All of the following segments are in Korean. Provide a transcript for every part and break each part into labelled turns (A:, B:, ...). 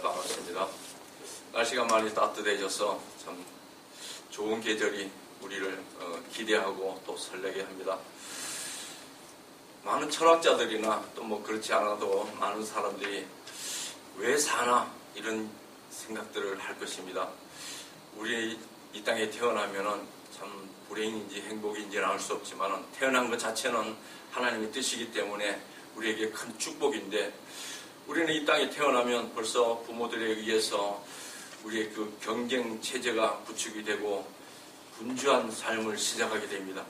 A: 반갑습니다. 날씨가 많이 따뜻해져서 참 좋은 계절이 우리를 어, 기대하고 또 설레게 합니다. 많은 철학자들이나 또 뭐 그렇지 않아도 많은 사람들이 왜 사나 이런 생각들을 할 것입니다. 우리 이 땅에 태어나면은 참 불행인지 행복인지는 알 수 없지만 태어난 것 자체는 하나님의 뜻이기 때문에 우리에게 큰 축복인데 우리는 이 땅에 태어나면 벌써 부모들에 의해서 우리의 그 경쟁 체제가 구축이 되고 분주한 삶을 시작하게 됩니다.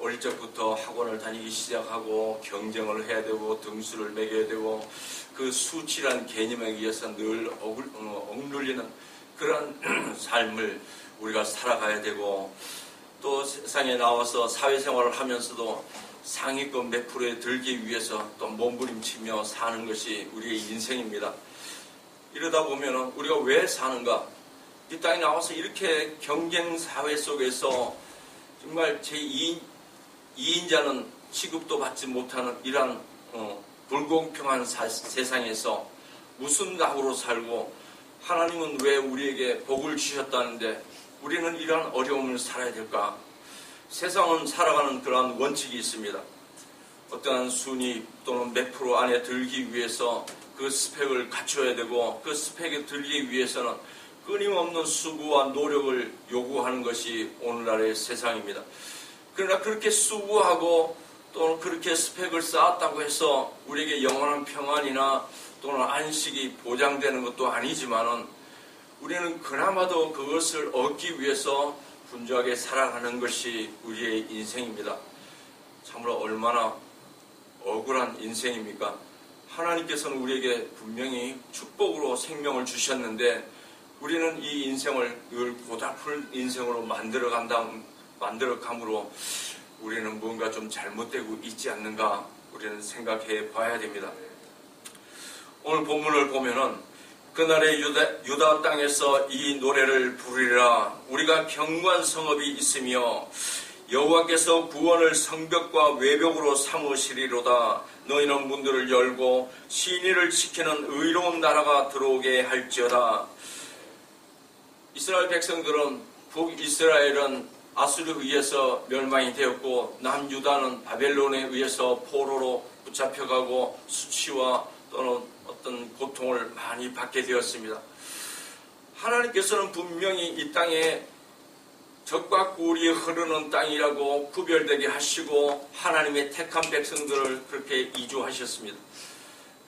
A: 어릴 적부터 학원을 다니기 시작하고 경쟁을 해야 되고 등수를 매겨야 되고 그 수치란 개념에 의해서 늘 억울, 어, 억눌리는 그런 삶을 우리가 살아가야 되고 또 세상에 나와서 사회생활을 하면서도 상위권 몇 프로에 들기 위해서 또 몸부림치며 사는 것이 우리의 인생입니다. 이러다 보면 우리가 왜 사는가? 이 땅에 나와서 이렇게 경쟁 사회 속에서 정말 제2인, 2인자는 취급도 받지 못하는 이러한 어, 불공평한 사- 세상에서 무슨 낙으로 살고 하나님은 왜 우리에게 복을 주셨다는데 우리는 이러한 어려움을 살아야 될까? 세상은 살아가는 그러한 원칙이 있습니다. 어떠한 순위 또는 몇 프로 안에 들기 위해서 그 스펙을 갖춰야 되고 그 스펙에 들기 위해서는 끊임없는 수고와 노력을 요구하는 것이 오늘날의 세상입니다. 그러나 그렇게 수고하고 또는 그렇게 스펙을 쌓았다고 해서 우리에게 영원한 평안이나 또는 안식이 보장되는 것도 아니지만은 우리는 그나마도 그것을 얻기 위해서 분주하게 살아가는 것이 우리의 인생입니다. 참으로 얼마나 억울한 인생입니까? 하나님께서는 우리에게 분명히 축복으로 생명을 주셨는데 우리는 이 인생을 늘 고달픈 인생으로 만들어 간다, 만들어 감으로 우리는 뭔가 좀 잘못되고 있지 않는가 우리는 생각해 봐야 됩니다. 오늘 본문을 보면은 그날의 유다, 유다 땅에서 이 노래를 부르리라. 우리가 경관 성읍이 있으며 여호와께서 구원을 성벽과 외벽으로 삼으시리로다. 너희는 문들을 열고 신의를 지키는 의로운 나라가 들어오게 할지어다. 이스라엘 백성들은 북이스라엘은 아수르에 의해서 멸망이 되었고 남유다는 바벨론에 의해서 포로로 붙잡혀가고 수치와 또는 어떤 고통을 많이 받게 되었습니다. 하나님께서는 분명히 이 땅에 적과 꿀이 흐르는 땅이라고 구별되게 하시고 하나님의 택한 백성들을 그렇게 이주하셨습니다.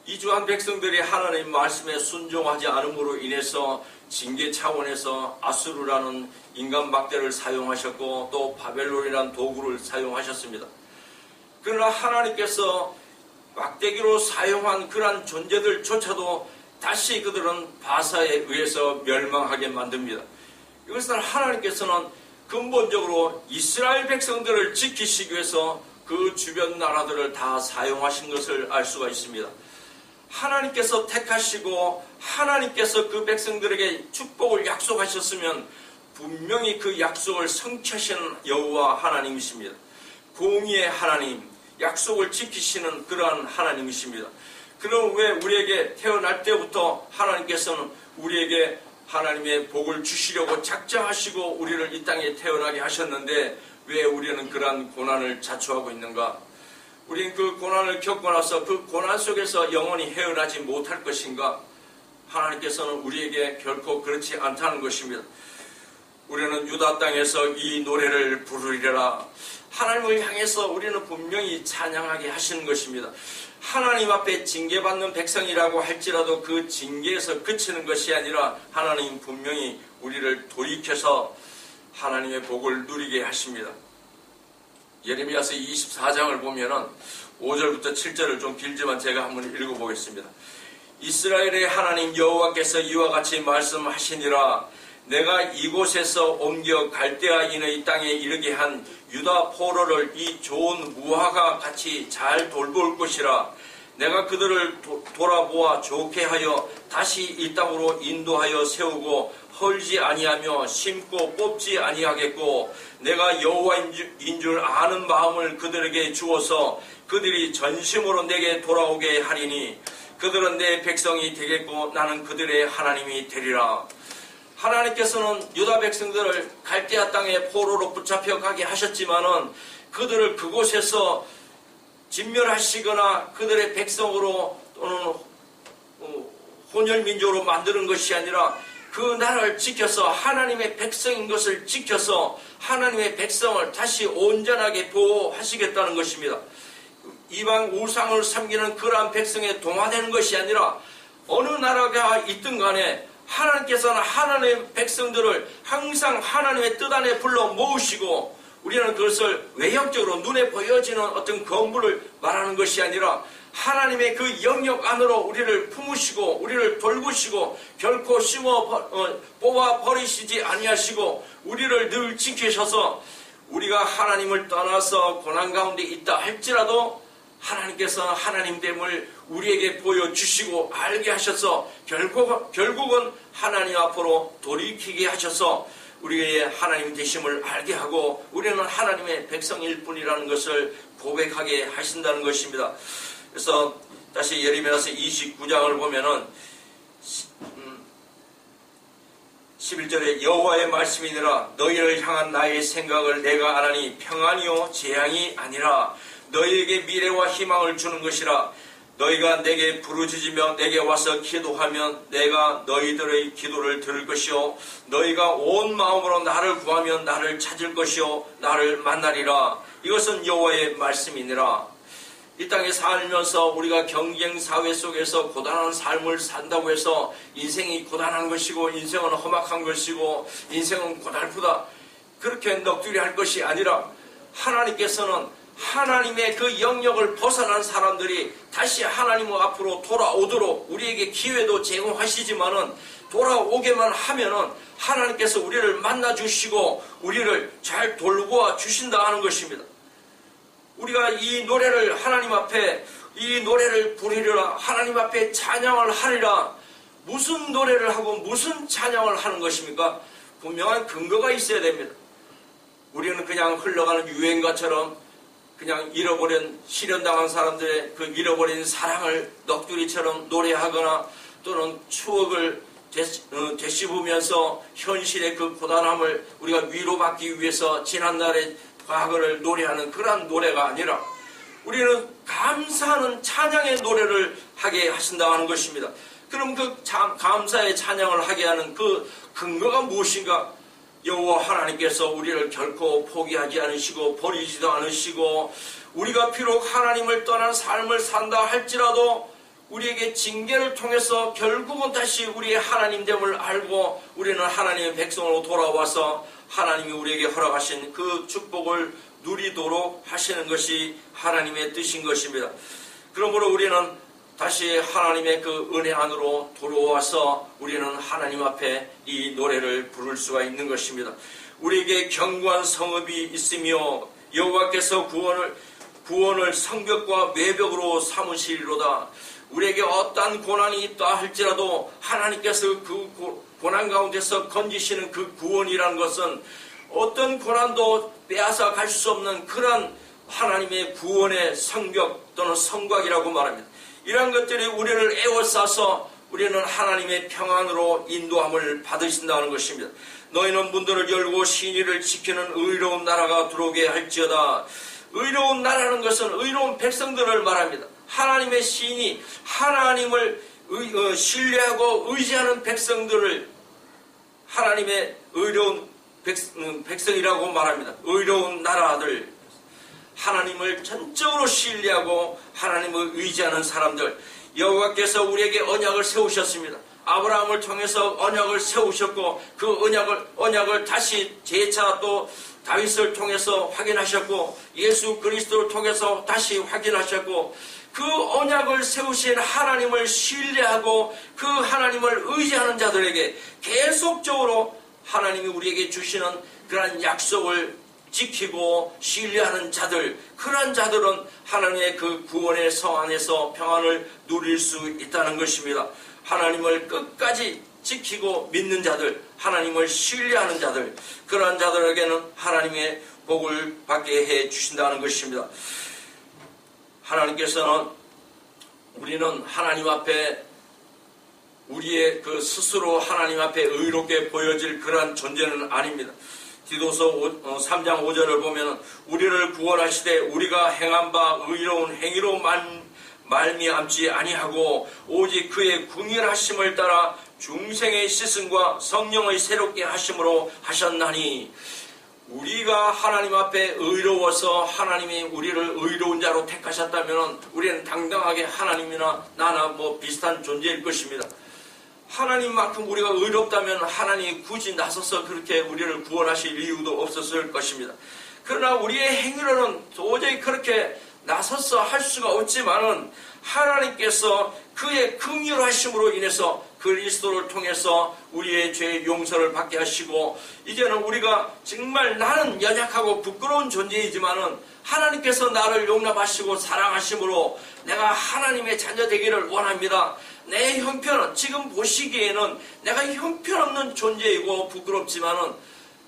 A: 이주한 백성들이 하나님 말씀에 순종하지 않음으로 인해서 징계 차원에서 아수르라는 인간 막대를 사용하셨고 또 바벨론이라는 도구를 사용하셨습니다. 그러나 하나님께서 막대기로 사용한 그러한 존재들조차도 다시 그들은 바사에 의해서 멸망하게 만듭니다. 이것은 하나님께서는 근본적으로 이스라엘 백성들을 지키시기 위해서 그 주변 나라들을 다 사용하신 것을 알 수가 있습니다. 하나님께서 택하시고 하나님께서 그 백성들에게 축복을 약속하셨으면 분명히 그 약속을 성취하시는 여호와 하나님이십니다. 공의의 하나님, 약속을 지키시는 그러한 하나님이십니다. 그럼 왜 우리에게 태어날 때부터 하나님께서는 우리에게 하나님의 복을 주시려고 작정하시고 우리를 이 땅에 태어나게 하셨는데 왜 우리는 그러한 고난을 자초하고 있는가? 우리는 그 고난을 겪고 나서 그 고난 속에서 영원히 헤어나지 못할 것인가? 하나님께서는 우리에게 결코 그렇지 않다는 것입니다. 우리는 유다 땅에서 이 노래를 부르리라. 하나님을 향해서 우리는 분명히 찬양하게 하시는 것입니다. 하나님 앞에 징계받는 백성이라고 할지라도 그 징계에서 그치는 것이 아니라 하나님 분명히 우리를 돌이켜서 하나님의 복을 누리게 하십니다. 예레미야서 24장을 보면은 5절부터 7절을 좀 길지만 제가 한번 읽어보겠습니다. 이스라엘의 하나님 여호와께서 이와 같이 말씀하시니라 내가 이곳에서 옮겨 갈대아인의 땅에 이르게 한 유다 포로를 이 좋은 무화과 같이 잘 돌볼 것이라 내가 그들을 도, 돌아보아 좋게 하여 다시 이 땅으로 인도하여 세우고 헐지 아니하며 심고 뽑지 아니하겠고 내가 여호와인 줄- 인줄 아는 마음을 그들에게 주어서 그들이 전심으로 내게 돌아오게 하리니 그들은 내 백성이 되겠고 나는 그들의 하나님이 되리라. 하나님께서는 유다 백성들을 갈대아 땅에 포로로 붙잡혀 가게 하셨지만은 그들을 그곳에서 진멸하시거나 그들의 백성으로 또는 어, 혼혈민족으로 만드는 것이 아니라 그 나라를 지켜서 하나님의 백성인 것을 지켜서 하나님의 백성을 다시 온전하게 보호하시겠다는 것입니다. 이방 우상을 섬기는 그러한 백성에 동화되는 것이 아니라 어느 나라가 있든 간에 하나님께서는 하나님의 백성들을 항상 하나님의 뜻 안에 불러 모으시고 우리는 그것을 외형적으로 눈에 보여지는 어떤 건물을 말하는 것이 아니라 하나님의 그 영역 안으로 우리를 품으시고 우리를 돌보시고 결코 심어 어, 뽑아 버리시지 아니하시고 우리를 늘 지키셔서 우리가 하나님을 떠나서 고난 가운데 있다 할지라도 하나님께서 하나님됨을 우리에게 보여주시고 알게 하셔서 결국, 결국은 하나님 앞으로 돌이키게 하셔서 우리의 하나님 되심을 알게 하고 우리는 하나님의 백성일 뿐이라는 것을 고백하게 하신다는 것입니다. 그래서 다시 예레미야서 29장을 보면은 11절에 음, 여호와의 말씀이니라 너희를 향한 나의 생각을 내가 아나니 평안이요 재앙이 아니라 너희에게 미래와 희망을 주는 것이라 너희가 내게 부르짖으며 내게 와서 기도하면 내가 너희들의 기도를 들을 것이요. 너희가 온 마음으로 나를 구하면 나를 찾을 것이요. 나를 만나리라. 이것은 여호와의 말씀이니라. 이 땅에 살면서 우리가 경쟁 사회 속에서 고단한 삶을 산다고 해서 인생이 고단한 것이고 인생은 험악한 것이고 인생은 고달프다. 그렇게 넋두리 할 것이 아니라 하나님께서는 하나님의 그 영역을 벗어난 사람들이 다시 하나님 앞으로 돌아오도록 우리에게 기회도 제공하시지만은 돌아오게만 하면은 하나님께서 우리를 만나 주시고 우리를 잘 돌보아 주신다 하는 것입니다. 우리가 이 노래를 하나님 앞에 이 노래를 부르리라 하나님 앞에 찬양을 하리라 무슨 노래를 하고 무슨 찬양을 하는 것입니까? 분명한 근거가 있어야 됩니다. 우리는 그냥 흘러가는 유행가처럼 그냥 잃어버린 실현당한 사람들의 그 잃어버린 사랑을 넋두리처럼 노래하거나 또는 추억을 어, 되씹으면서 현실의 그 고단함을 우리가 위로받기 위해서 지난날의 과거를 노래하는 그러한 노래가 아니라 우리는 감사하는 찬양의 노래를 하게 하신다 하는 것입니다. 그럼 그 감사의 찬양을 하게 하는 그 근거가 무엇인가? 여호와 하나님께서 우리를 결코 포기하지 않으시고 버리지도 않으시고 우리가 비록 하나님을 떠난 삶을 산다 할지라도 우리에게 징계를 통해서 결국은 다시 우리의 하나님됨을 알고 우리는 하나님의 백성으로 돌아와서 하나님이 우리에게 허락하신 그 축복을 누리도록 하시는 것이 하나님의 뜻인 것입니다. 그러므로 우리는 다시 하나님의 그 은혜 안으로 돌아와서 우리는 하나님 앞에 이 노래를 부를 수가 있는 것입니다. 우리에게 견고한 성읍이 있으며 여호와께서 구원을 구원을 성벽과 외벽으로 삼으시리로다. 우리에게 어떠한 고난이 있다 할지라도 하나님께서 그 고난 가운데서 건지시는 그 구원이라는 것은 어떤 고난도 빼앗아 갈 수 없는 그런 하나님의 구원의 성벽 또는 성곽이라고 말합니다. 이러한 것들이 우리를 에워싸서 우리는 하나님의 평안으로 인도함을 받으신다는 것입니다. 너희는 문들을 열고 신의를 지키는 의로운 나라가 들어오게 할지어다. 의로운 나라는 것은 의로운 백성들을 말합니다. 하나님의 신이 하나님을 의, 어, 신뢰하고 의지하는 백성들을 하나님의 의로운 백, 음, 백성이라고 말합니다. 의로운 나라들, 하나님을 전적으로 신뢰하고 하나님을 의지하는 사람들 여호와께서 우리에게 언약을 세우셨습니다. 아브라함을 통해서 언약을 세우셨고 그 언약을 언약을 다시 재차 또 다윗을 통해서 확인하셨고 예수 그리스도를 통해서 다시 확인하셨고 그 언약을 세우신 하나님을 신뢰하고 그 하나님을 의지하는 자들에게 계속적으로 하나님이 우리에게 주시는 그러한 약속을 지키고 신뢰하는 자들, 그러한 자들은 하나님의 그 구원의 성 안에서 평안을 누릴 수 있다는 것입니다. 하나님을 끝까지 지키고 믿는 자들, 하나님을 신뢰하는 자들, 그러한 자들에게는 하나님의 복을 받게 해 주신다는 것입니다. 하나님께서는 우리는 하나님 앞에 우리의 그 스스로 하나님 앞에 의롭게 보여질 그러한 존재는 아닙니다. 디도서 3장 5절을 보면 우리를 구원하시되 우리가 행한 바 의로운 행위로 만, 말미암지 아니하고 오직 그의 궁일하심을 따라 중생의 시승과 성령의 새롭게 하심으로 하셨나니 우리가 하나님 앞에 의로워서 하나님이 우리를 의로운 자로 택하셨다면 우리는 당당하게 하나님이나 나나 뭐 비슷한 존재일 것입니다. 하나님만큼 우리가 의롭다면 하나님이 굳이 나서서 그렇게 우리를 구원하실 이유도 없었을 것입니다. 그러나 우리의 행위로는 도저히 그렇게 나서서 할 수가 없지만은 하나님께서 그의 긍휼하심으로 인해서 그리스도를 통해서 우리의 죄 용서를 받게 하시고 이제는 우리가 정말 나는 연약하고 부끄러운 존재이지만은 하나님께서 나를 용납하시고 사랑하심으로 내가 하나님의 자녀 되기를 원합니다. 내 형편은 지금 보시기에는 내가 형편없는 존재이고 부끄럽지만은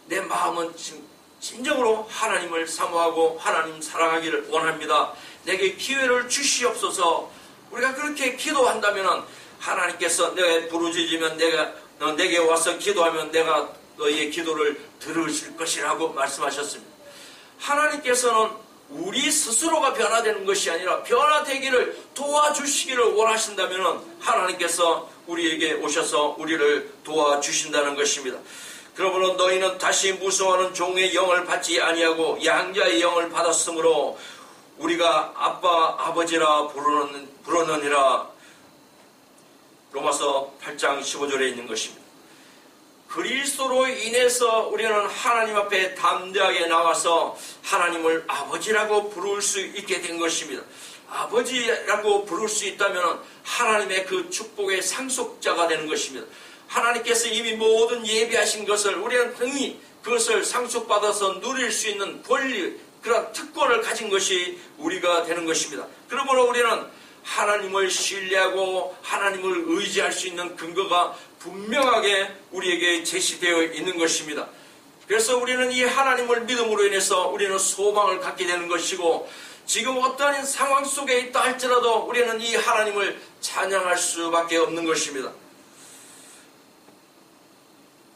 A: 내 마음은 진- 진정으로 하나님을 사모하고 하나님 사랑하기를 원합니다. 내게 기회를 주시옵소서. 우리가 그렇게 기도한다면은 하나님께서 내가 부르짖으면 내가 너 내게 와서 기도하면 내가 너희의 기도를 들으실 것이라고 말씀하셨습니다. 하나님께서는 우리 스스로가 변화되는 것이 아니라 변화되기를 도와주시기를 원하신다면 하나님께서 우리에게 오셔서 우리를 도와주신다는 것입니다. 그러므로 너희는 다시 무서워하는 종의 영을 받지 아니하고 양자의 영을 받았으므로 우리가 아빠 아버지라 부르는 부르느니라 로마서 8장 15절에 있는 것입니다. 그리스도로 인해서 우리는 하나님 앞에 담대하게 나와서 하나님을 아버지라고 부를 수 있게 된 것입니다. 아버지라고 부를 수 있다면 하나님의 그 축복의 상속자가 되는 것입니다. 하나님께서 이미 모든 예비하신 것을 우리는 등이 그것을 상속받아서 누릴 수 있는 권리, 그런 특권을 가진 것이 우리가 되는 것입니다. 그러므로 우리는 하나님을 신뢰하고 하나님을 의지할 수 있는 근거가 분명하게 우리에게 제시되어 있는 것입니다. 그래서 우리는 이 하나님을 믿음으로 인해서 우리는 소망을 갖게 되는 것이고 지금 어떠한 상황 속에 있다 할지라도 우리는 이 하나님을 찬양할 수밖에 없는 것입니다.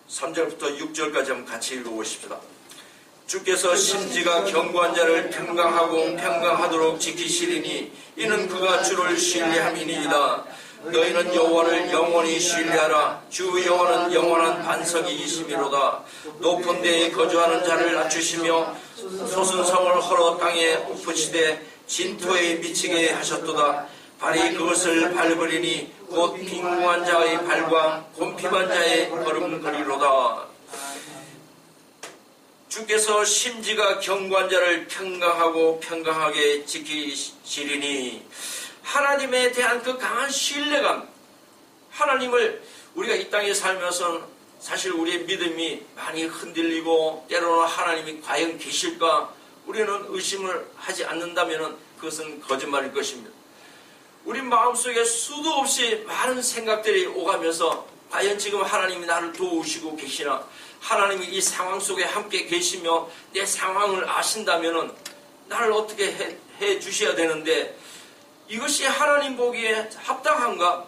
A: 3절부터 6절까지 한번 같이 읽어보십시다. 주께서 심지가 견고한 자를 평강하고 평강하도록 지키시리니 이는 그가 주를 신뢰함이니이다. 너희는 여호와를 영원히 신뢰하라. 주 여호와는 영원한 반석이이시미로다. 높은 데에 거주하는 자를 낮추시며 솟은 성을 헐어 땅에 엎으시되 진토에 미치게 하셨도다. 발이 그것을 밟으리니 곧 빈궁한 자의 발과 곰핍한 자의 걸음거리로다. 주께서 심지가 경관 자를 평강하고 평강하게 지키시리니 하나님에 대한 그 강한 신뢰감 하나님을 우리가 이 땅에 살면서 사실 우리의 믿음이 많이 흔들리고 때로는 하나님이 과연 계실까 우리는 의심을 하지 않는다면 그것은 거짓말일 것입니다. 우리 마음속에 수도 없이 많은 생각들이 오가면서 과연 지금 하나님이 나를 도우시고 계시나 하나님이 이 상황 속에 함께 계시며 내 상황을 아신다면 나를 어떻게 해, 해 주셔야 되는데 이것이 하나님 보기에 합당한가?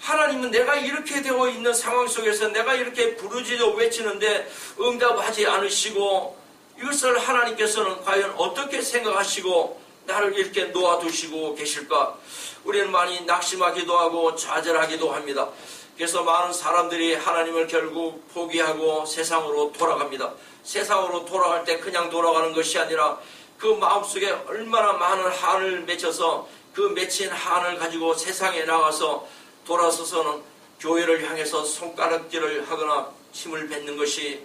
A: 하나님은 내가 이렇게 되어 있는 상황 속에서 내가 이렇게 부르짖어 외치는데 응답하지 않으시고 이것을 하나님께서는 과연 어떻게 생각하시고 나를 이렇게 놓아두시고 계실까? 우리는 많이 낙심하기도 하고 좌절하기도 합니다. 그래서 많은 사람들이 하나님을 결국 포기하고 세상으로 돌아갑니다. 세상으로 돌아갈 때 그냥 돌아가는 것이 아니라 그 마음속에 얼마나 많은 한을 맺혀서 그 맺힌 한을 가지고 세상에 나가서 돌아서서는 교회를 향해서 손가락질을 하거나 침을 뱉는 것이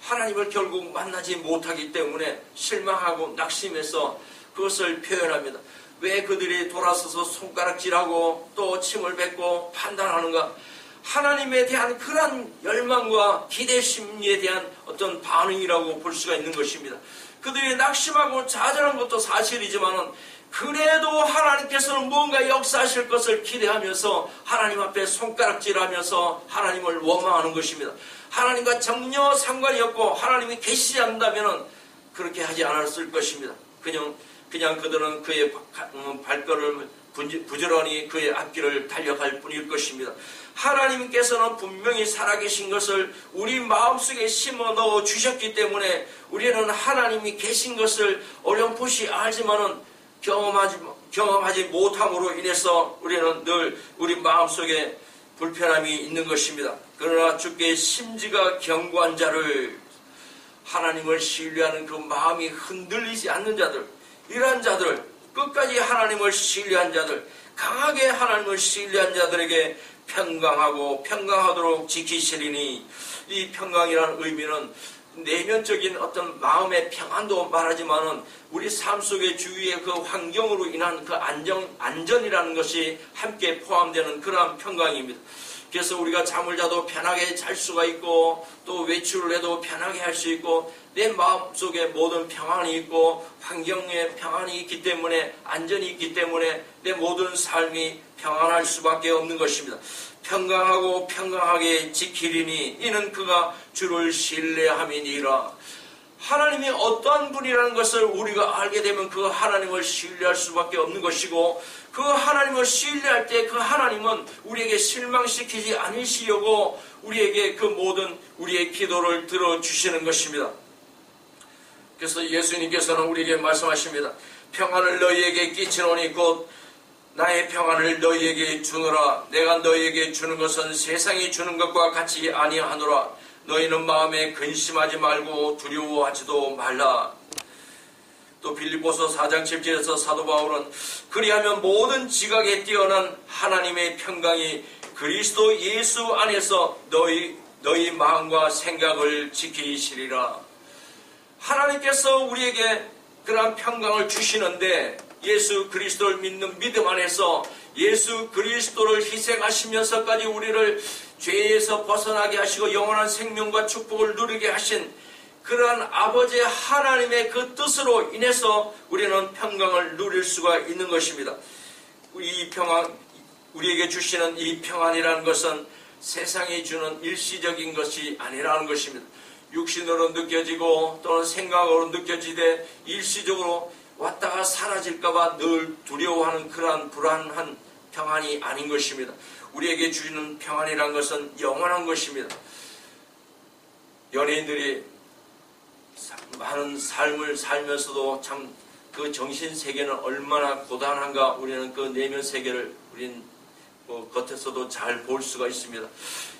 A: 하나님을 결국 만나지 못하기 때문에 실망하고 낙심해서 그것을 표현합니다. 왜 그들이 돌아서서 손가락질하고 또 침을 뱉고 판단하는가? 하나님에 대한 그런 열망과 기대 심리에 대한 어떤 반응이라고 볼 수가 있는 것입니다. 그들이 낙심하고 좌절한 것도 사실이지만은 그래도 하나님께서는 무언가 역사하실 것을 기대하면서 하나님 앞에 손가락질하면서 하나님을 원망하는 것입니다. 하나님과 전혀 상관이 없고 하나님이 계시지 않는다면 그렇게 하지 않았을 것입니다. 그냥 그냥 그들은 그의 발걸음을 분지- 부지런히 그의 앞길을 달려갈 뿐일 것입니다. 하나님께서는 분명히 살아계신 것을 우리 마음속에 심어 넣어 주셨기 때문에 우리는 하나님이 계신 것을 어렴풋이 알지만은 경험하지, 경험하지 못함으로 인해서 우리는 늘 우리 마음속에 불편함이 있는 것입니다. 그러나 주께 심지가 견고한 자를 하나님을 신뢰하는 그 마음이 흔들리지 않는 자들, 이러한 자들, 끝까지 하나님을 신뢰한 자들, 강하게 하나님을 신뢰한 자들에게 평강하고 평강하도록 지키시리니 이 평강이라는 의미는 내면적인 어떤 마음의 평안도 말하지만은 우리 삶 속의 주위의 그 환경으로 인한 그 안정, 안전이라는 것이 함께 포함되는 그러한 평강입니다. 그래서 우리가 잠을 자도 편하게 잘 수가 있고 또 외출을 해도 편하게 할 수 있고 내 마음속에 모든 평안이 있고 환경에 평안이 있기 때문에 안전이 있기 때문에 내 모든 삶이 평안할 수밖에 없는 것입니다. 평강하고 평강하게 지키리니 이는 그가 주를 신뢰함이니라. 하나님이 어떠한 분이라는 것을 우리가 알게 되면 그 하나님을 신뢰할 수밖에 없는 것이고 그 하나님을 신뢰할 때 그 하나님은 우리에게 실망시키지 않으시려고 우리에게 그 모든 우리의 기도를 들어주시는 것입니다. 그래서 예수님께서는 우리에게 말씀하십니다. 평안을 너희에게 끼치노니 곧 나의 평안을 너희에게 주노라. 내가 너희에게 주는 것은 세상이 주는 것과 같이 아니하노라. 너희는 마음에 근심하지 말고 두려워하지도 말라. 또 빌립보서 4장 7절에서 사도 바울은 그리하면 모든 지각에 뛰어난 하나님의 평강이 그리스도 예수 안에서 너희 너희 마음과 생각을 지키시리라. 하나님께서 우리에게 그러한 평강을 주시는데 예수 그리스도를 믿는 믿음 안에서 예수 그리스도를 희생하시면서까지 우리를 죄에서 벗어나게 하시고 영원한 생명과 축복을 누리게 하신 그러한 아버지 하나님의 그 뜻으로 인해서 우리는 평강을 누릴 수가 있는 것입니다. 이 평안, 우리에게 주시는 이 평안이라는 것은 세상이 주는 일시적인 것이 아니라는 것입니다. 육신으로 느껴지고 또는 생각으로 느껴지되 일시적으로 왔다가 사라질까봐 늘 두려워하는 그러한 불안한 평안이 아닌 것입니다. 우리에게 주시는 평안이란 것은 영원한 것입니다. 연예인들이 사- 많은 삶을 살면서도 참 그 정신 세계는 얼마나 고단한가 우리는 그 내면 세계를 우린 뭐 겉에서도 잘 볼 수가 있습니다.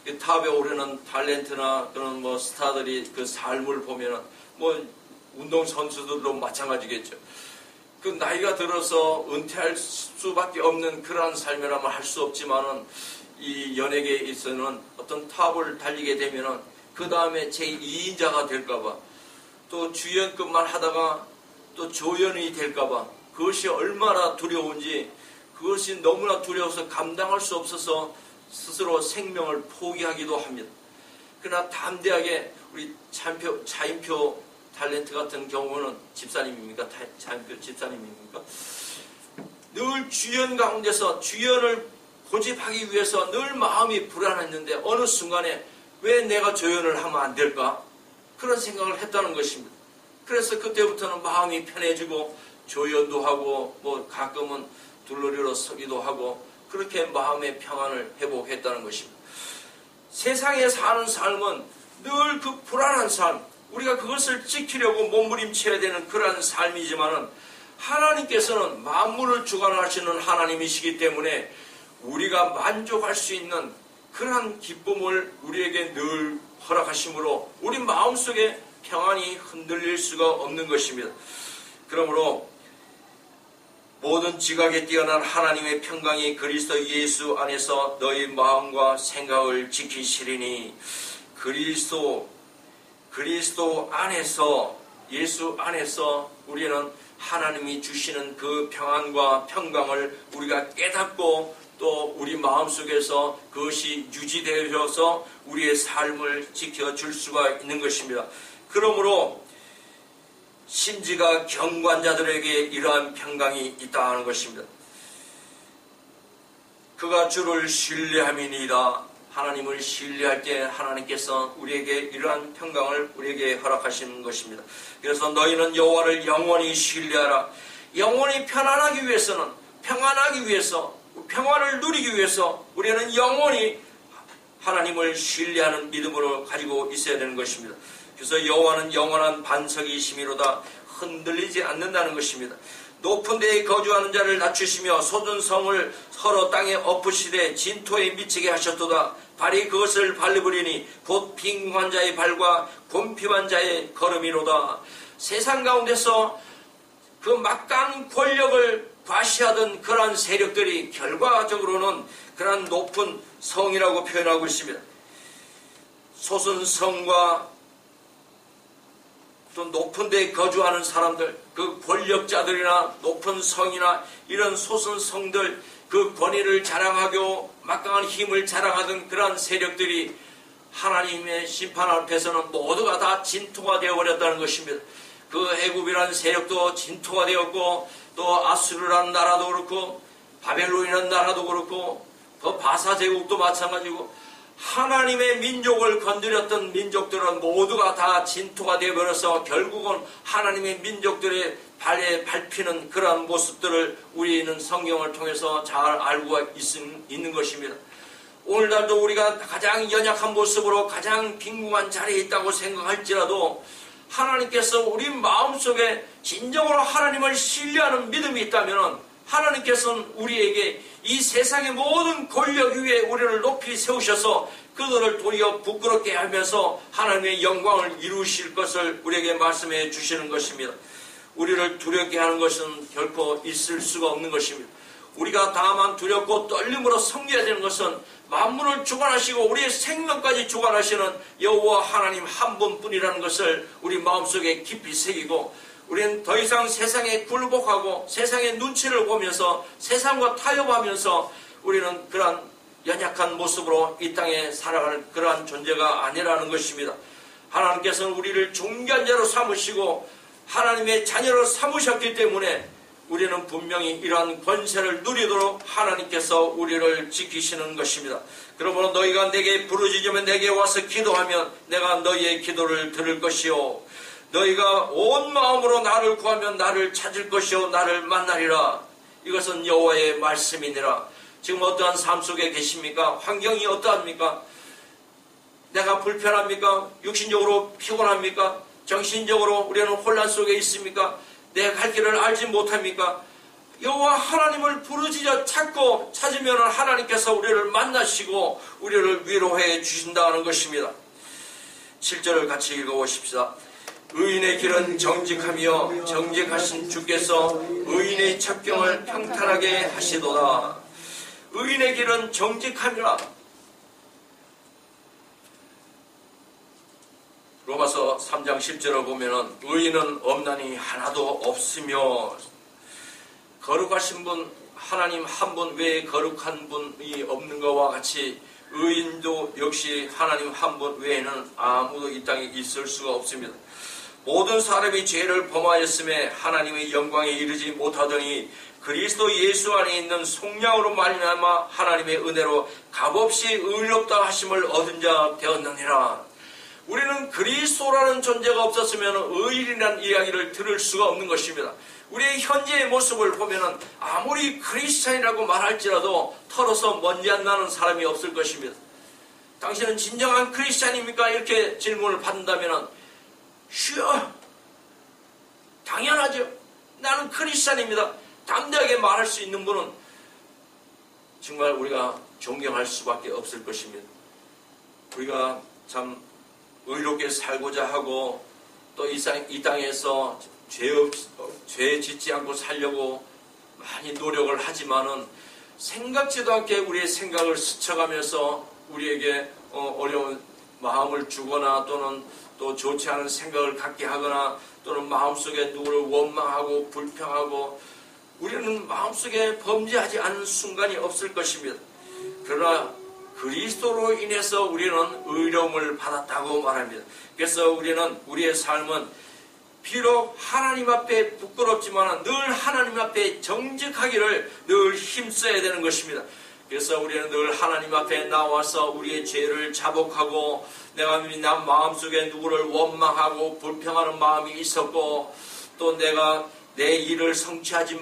A: 이 탑에 오르는 탤런트나 그런 뭐 스타들이 그 삶을 보면은 뭐 운동 선수들도 마찬가지겠죠. 그 나이가 들어서 은퇴할 수밖에 없는 그러한 삶이라면 할 수 없지만은 이 연예계에 있어서는 어떤 탑을 달리게 되면은 그 다음에 제 2인자가 될까봐 또 주연급만 하다가 또 조연이 될까봐 그것이 얼마나 두려운지 그것이 너무나 두려워서 감당할 수 없어서 스스로 생명을 포기하기도 합니다. 그러나 담대하게 우리 차인표, 차인표 탤런트 같은 경우는 집사님입니까? 타- 차인표 집사님입니까? 늘 주연 가운데서 주연을 고집하기 위해서 늘 마음이 불안했는데 어느 순간에 왜 내가 조연을 하면 안 될까? 그런 생각을 했다는 것입니다. 그래서 그때부터는 마음이 편해지고 조연도 하고 뭐 가끔은 둘러리로 서기도 하고 그렇게 마음의 평안을 회복했다는 것입니다. 세상에 사는 삶은 늘 그 불안한 삶, 우리가 그것을 지키려고 몸부림쳐야 되는 그러한 삶이지만은 하나님께서는 만물을 주관하시는 하나님이시기 때문에 우리가 만족할 수 있는 그러한 기쁨을 우리에게 늘 허락하심으로 우리 마음속에 평안이 흔들릴 수가 없는 것입니다. 그러므로 모든 지각에 뛰어난 하나님의 평강이 그리스도 예수 안에서 너희 마음과 생각을 지키시리니 그리스도 그리스도 안에서 예수 안에서 우리는 하나님이 주시는 그 평안과 평강을 우리가 깨닫고 또 우리 마음속에서 그것이 유지되어서 우리의 삶을 지켜줄 수가 있는 것입니다. 그러므로 심지가 경관 자들에게 이러한 평강이 있다 하는 것입니다. 그가 주를 신뢰함이니이다. 하나님을 신뢰할 때 하나님께서 우리에게 이러한 평강을 우리에게 허락하시는 것입니다. 그래서 너희는 여호와를 영원히 신뢰하라. 영원히 편안하기 위해서는 평안하기 위해서 평안을 누리기 위해서 우리는 영원히 하나님을 신뢰하는 믿음으로 가지고 있어야 되는 것입니다. 그래서 여호와는 영원한 반석이심이로다 흔들리지 않는다는 것입니다. 높은 데에 거주하는 자를 낮추시며 솟은 성을 서로 땅에 엎으시되 진토에 미치게 하셨도다. 발이 그것을 밟으리니 곧 빈궁한 자의 발과 곤핍한 자의 걸음이로다. 세상 가운데서 그 막강 권력을 과시하던 그러한 세력들이 결과적으로는 그러한 높은 성이라고 표현하고 있습니다. 솟은 성과 또 높은 데 거주하는 사람들, 그 권력자들이나 높은 성이나 이런 솟은 성들, 그 권위를 자랑하고 막강한 힘을 자랑하던 그러한 세력들이 하나님의 심판 앞에서는 모두가 다 진토가 되어버렸다는 것입니다. 그 애굽이라는 세력도 진토가 되었고 또 아수르라는 나라도 그렇고 바벨론이라는 나라도 그렇고 그 바사 제국도 마찬가지고 하나님의 민족을 건드렸던 민족들은 모두가 다 진토가 되어버려서 결국은 하나님의 민족들의 발에 밟히는 그러한 모습들을 우리는 성경을 통해서 잘 알고 있는 것입니다. 오늘날도 우리가 가장 연약한 모습으로 가장 빈궁한 자리에 있다고 생각할지라도 하나님께서 우리 마음속에 진정으로 하나님을 신뢰하는 믿음이 있다면 하나님께서는 우리에게 이 세상의 모든 권력 위에 우리를 높이 세우셔서 그들을 도리어 부끄럽게 하면서 하나님의 영광을 이루실 것을 우리에게 말씀해 주시는 것입니다. 우리를 두렵게 하는 것은 결코 있을 수가 없는 것입니다. 우리가 다만 두렵고 떨림으로 섬겨야 되는 것은 만물을 주관하시고 우리의 생명까지 주관하시는 여호와 하나님 한 분뿐이라는 것을 우리 마음속에 깊이 새기고 우리는 더 이상 세상에 굴복하고 세상의 눈치를 보면서 세상과 타협하면서 우리는 그러한 연약한 모습으로 이 땅에 살아가는 그러한 존재가 아니라는 것입니다. 하나님께서는 우리를 존귀한 자로 삼으시고 하나님의 자녀로 삼으셨기 때문에 우리는 분명히 이러한 권세를 누리도록 하나님께서 우리를 지키시는 것입니다. 그러므로 너희가 내게 부르짖으면 내게 와서 기도하면 내가 너희의 기도를 들을 것이요. 너희가 온 마음으로 나를 구하면 나를 찾을 것이요 나를 만나리라. 이것은 여호와의 말씀이니라. 지금 어떠한 삶 속에 계십니까? 환경이 어떠합니까? 내가 불편합니까? 육신적으로 피곤합니까? 정신적으로 우리는 혼란 속에 있습니까? 내 갈 길을 알지 못합니까? 여호와 하나님을 부르짖어 찾고 찾으면 하나님께서 우리를 만나시고 우리를 위로해 주신다는 것입니다. 7절을 같이 읽어보십시다. 의인의 길은 정직하며 정직하신 주께서 의인의 첩경을 평탄하게 하시도다. 의인의 길은 정직함이라. 로마서 3장 10절을 보면은 의인은 없나니 하나도 없으며 거룩하신 분 하나님 한 분 외에 거룩한 분이 없는 것과 같이 의인도 역시 하나님 한 분 외에는 아무도 이 땅에 있을 수가 없습니다. 모든 사람이 죄를 범하였음에 하나님의 영광에 이르지 못하더니 그리스도 예수 안에 있는 속량으로 말미암아 하나님의 은혜로 값없이 의롭다 하심을 얻은 자 되었느니라. 우리는 그리스도라는 존재가 없었으면 의인이라는 이야기를 들을 수가 없는 것입니다. 우리의 현재의 모습을 보면 아무리 크리스찬이라고 말할지라도 털어서 먼지 안 나는 사람이 없을 것입니다. 당신은 진정한 크리스찬입니까? 이렇게 질문을 받는다면 쉬어. 당연하죠. 나는 크리스찬입니다. 담대하게 말할 수 있는 분은 정말 우리가 존경할 수밖에 없을 것입니다. 우리가 참 의롭게 살고자 하고 또 이 땅에서 죄, 없, 죄 짓지 않고 살려고 많이 노력을 하지만은 생각지도 않게 우리의 생각을 스쳐가면서 우리에게 어, 어려운 마음을 주거나 또는 또 좋지 않은 생각을 갖게 하거나 또는 마음속에 누구를 원망하고 불평하고 우리는 마음속에 범죄하지 않은 순간이 없을 것입니다. 그러나 그리스도로 인해서 우리는 의로움을 받았다고 말합니다. 그래서 우리는 우리의 삶은 비록 하나님 앞에 부끄럽지만 늘 하나님 앞에 정직하기를 늘 힘써야 되는 것입니다. 그래서 우리는 늘 하나님 앞에 나와서 우리의 죄를 자복하고 내가 나 마음속에 누구를 원망하고 불평하는 마음이 있었고 또 내가 내 일을 성취하지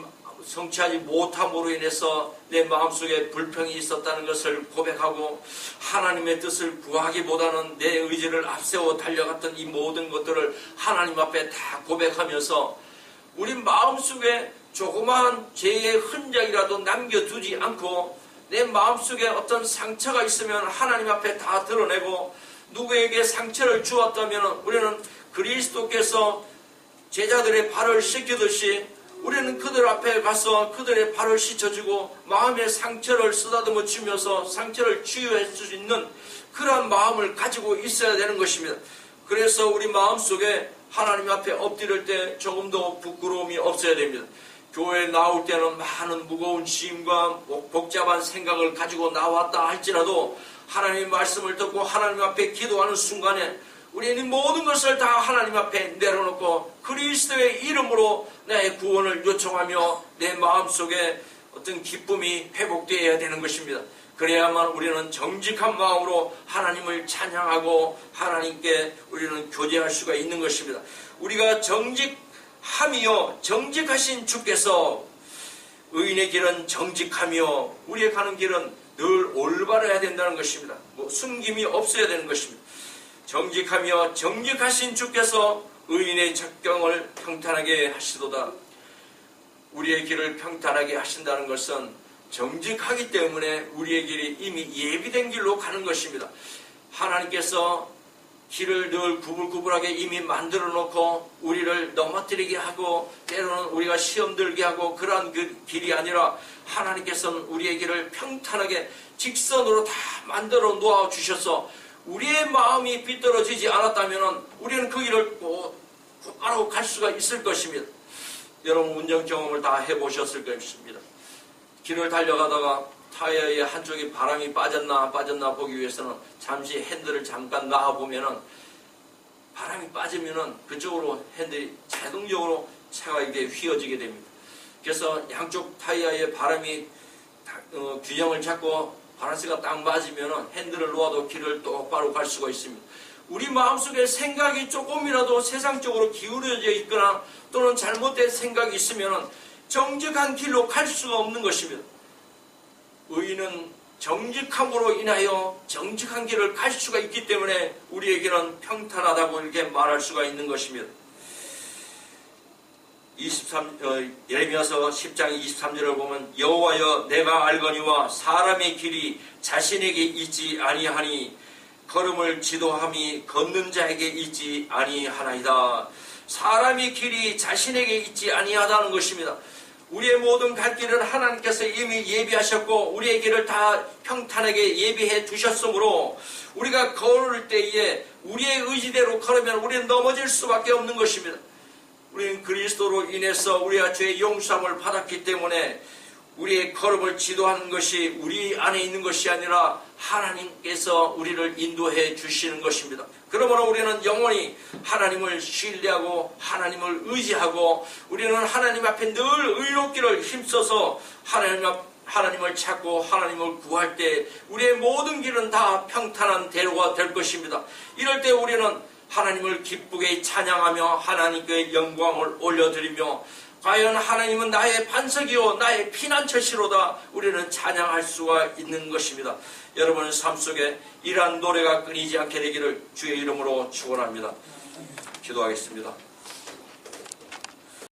A: 성취하지 못함으로 인해서 내 마음속에 불평이 있었다는 것을 고백하고 하나님의 뜻을 구하기보다는 내 의지를 앞세워 달려갔던 이 모든 것들을 하나님 앞에 다 고백하면서 우리 마음속에 조그마한 죄의 흔적이라도 남겨두지 않고 내 마음속에 어떤 상처가 있으면 하나님 앞에 다 드러내고 누구에게 상처를 주었다면 우리는 그리스도께서 제자들의 발을 씻기듯이 우리는 그들 앞에 가서 그들의 발을 씻어주고 마음의 상처를 쓰다듬어 주면서 상처를 치유해 줄 수 있는 그러한 마음을 가지고 있어야 되는 것입니다. 그래서 우리 마음 속에 하나님 앞에 엎드릴 때 조금도 부끄러움이 없어야 됩니다. 교회에 나올 때는 많은 무거운 짐과 복잡한 생각을 가지고 나왔다 할지라도 하나님의 말씀을 듣고 하나님 앞에 기도하는 순간에 우리는 모든 것을 다 하나님 앞에 내려놓고 그리스도의 이름으로 나의 구원을 요청하며 내 마음속에 어떤 기쁨이 회복되어야 되는 것입니다. 그래야만 우리는 정직한 마음으로 하나님을 찬양하고 하나님께 우리는 교제할 수가 있는 것입니다. 우리가 정직함이요 정직하신 주께서 의인의 길은 정직하며 우리의 가는 길은 늘 올바라야 된다는 것입니다. 뭐 숨김이 없어야 되는 것입니다. 정직하며 정직하신 주께서 의인의 적경을 평탄하게 하시도다. 우리의 길을 평탄하게 하신다는 것은 정직하기 때문에 우리의 길이 이미 예비된 길로 가는 것입니다. 하나님께서 길을 늘 구불구불하게 이미 만들어 놓고 우리를 넘어뜨리게 하고 때로는 우리가 시험 들게 하고 그러한 그 길이 아니라 하나님께서는 우리의 길을 평탄하게 직선으로 다 만들어 놓아 주셔서 우리의 마음이 삐뚤어지지 않았다면 우리는 그 길을 꼭 곧바로 갈 수가 있을 것입니다. 여러분 운전 경험을 다 해보셨을 것입니다. 길을 달려가다가 타이어의 한쪽에 바람이 빠졌나 안 빠졌나 보기 위해서는 잠시 핸들을 잠깐 놔보면은 바람이 빠지면은 그쪽으로 핸들이 자동적으로 차가 이게 휘어지게 됩니다. 그래서 양쪽 타이어에 바람이 다- 어, 균형을 잡고 바란스가 딱 맞으면은 핸들을 놓아도 길을 똑바로 갈 수가 있습니다. 우리 마음속에 생각이 조금이라도 세상적으로 기울어져 있거나 또는 잘못된 생각이 있으면은 정직한 길로 갈 수가 없는 것입니다. 의인은 정직함으로 인하여 정직한 길을 갈 수가 있기 때문에 우리에게는 평탄하다고 이렇게 말할 수가 있는 것입니다. 23, 어, 예레미야서 10장 23절을 보면 여호와여 내가 알거니와 사람의 길이 자신에게 있지 아니하니 걸음을 지도함이 걷는 자에게 있지 아니하나이다. 사람의 길이 자신에게 있지 아니하다는 것입니다. 우리의 모든 갈 길은 하나님께서 이미 예비하셨고 우리의 길을 다 평탄하게 예비해 두셨으므로 우리가 걸을 때에 우리의 의지대로 걸으면 우리는 넘어질 수밖에 없는 것입니다. 우리는 그리스도로 인해서 우리가 죄의 용서함을 받았기 때문에 우리의 걸음을 지도하는 것이 우리 안에 있는 것이 아니라 하나님께서 우리를 인도해 주시는 것입니다. 그러므로 우리는 영원히 하나님을 신뢰하고 하나님을 의지하고 우리는 하나님 앞에 늘 의롭기를 힘써서 하나님 앞 하나님을 찾고 하나님을 구할 때 우리의 모든 길은 다 평탄한 대로가 될 것입니다. 이럴 때 우리는 하나님을 기쁘게 찬양하며 하나님께 영광을 올려드리며 과연 하나님은 나의 반석이요 나의 피난처시로다 우리는 찬양할 수가 있는 것입니다. 여러분의 삶 속에 이러한 노래가 끊이지 않게 되기를 주의 이름으로 축원합니다. 기도하겠습니다.